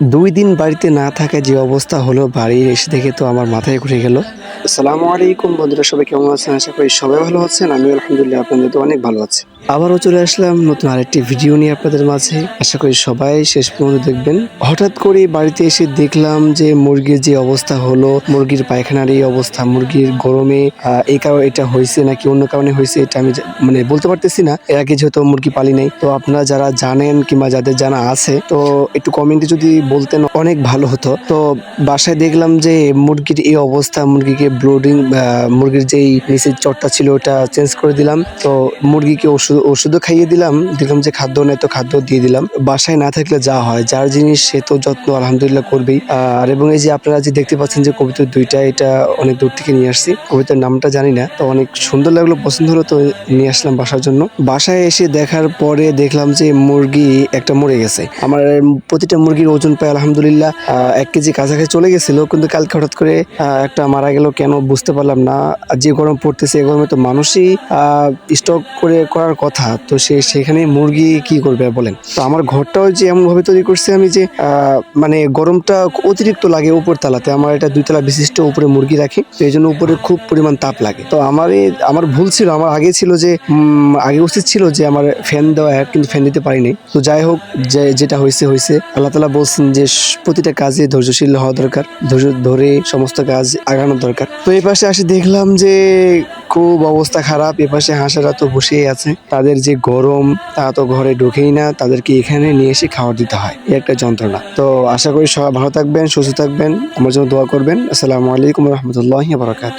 দুই দিন বাড়িতে না থাকা যে অবস্থা হলো, বাড়ির এসে দেখে তো আমার মাথায় ঘুরে গেল। আসসালামু আলাইকুম বন্ধুরা, সবাই কেমন আছেন? আশা করি সবাই ভালো আছেন। আমি আলহামদুলিল্লাহ আপনাদের তো অনেক ভালো আছি। আবারও চলে আসলাম নতুন আরেকটি ভিডিও নিয়ে আপনাদের মাঝে। আশা করি সবাই শেষ পর্যন্ত দেখবেন। হঠাৎ করে বাড়িতে এসে দেখলাম যে মুরগির যে অবস্থা হলো, মুরগির পায়খানার এই অবস্থা, মুরগির গরমে এই কারণে এটা হয়েছে নাকি অন্য কারণে হয়েছে এটা আমি মানে বলতে পারতেছি না। এর আগে যেহেতু মুরগি পালি নাই, তো আপনারা যারা জানেন কিংবা যাদের জানা আছে, তো একটু কমেন্টে যদি বলতেন অনেক ভালো হতো। তো বাসায় দেখলাম যে মুরগির এই অবস্থা, মুরগিকে ব্লোডিং মুরগির যেই নিচের চটটা ছিল ওটা চেঞ্জ করে দিলাম। তো মুরগিকে ওষুধ, ওষুধও খাইয়ে দিলাম। দেখলাম যে খাদ্য নেই তো খাদ্য দিয়ে দিলাম। বাসায় না থাকলে যা হয়, যার জিনিস সে তো যত্ন আলহামদুলিল্লাহ করবেই। আর এবং এই যে আপনারা যে দেখতে পাচ্ছেন যে কবিতার দুইটা, এটা অনেক দূর থেকে নিয়ে আসছি। কবিতার নামটা জানি না, তো অনেক সুন্দর লাগল, পছন্দ হলো তো নিয়ে আসলাম বাসার জন্য। বাসায় এসে দেখার পরে দেখলাম যে মুরগি একটা মরে গেছে। আমার প্রতিটা মুরগির ওজন প্রায় আলহামদুলিল্লাহ এক কেজি কাছাকাছি চলে গেছিল। কিন্তু কালকে হঠাৎ করে একটা মারা গেল কেন বুঝতে পারলাম না। যে গরম পড়তেছে এই গরমে তো মানুষই স্টক করে করার কথা। তো সে সেখানে মুরগি কি করবে বলেন? তো আমার ঘরটাও যে এমনভাবে তৈরি করছে আমি যে মানে গরমটা অতিরিক্ত লাগে উপর তালাতে। আমার এটা দুই তলা বিশিষ্ট উপরে মুরগি রাখি, তো এই জন্য উপরে খুব পরিমাণ তাপ লাগে। তো আমার আমার ভুল ছিল, আমার আগে ছিল যে আগে উচিত ছিল যে আমার ফ্যান দেওয়া কিন্তু ফ্যান দিতে পারিনি। তো যাই হোক, যে, যেটা হয়েছে হয়েছে। আল্লাহ তালা বলছেন যে, প্রতিটা কাজে ধৈর্যশীল হওয়া দরকার। ধৈর্য ধরে সমস্ত কাজ আগানো দরকার। তো এই পাশে আসে দেখলাম যে খুব অবস্থা খারাপ। এ পাশে হাঁসেরা তো বসেই আছে। তাদের যে গরম, তা তো ঘরে ঢুকেই না। তাদেরকে এখানে নিয়ে এসে খাওয়ার দিতে হয়। এই একটা যন্ত্রণা। তো আশা করি সবাই ভালো থাকবেন, সুস্থ থাকবেন। আমার জন্য দোয়া করবেন। আসসালামু আলাইকুম রহমতুল্লাহ বারাকাত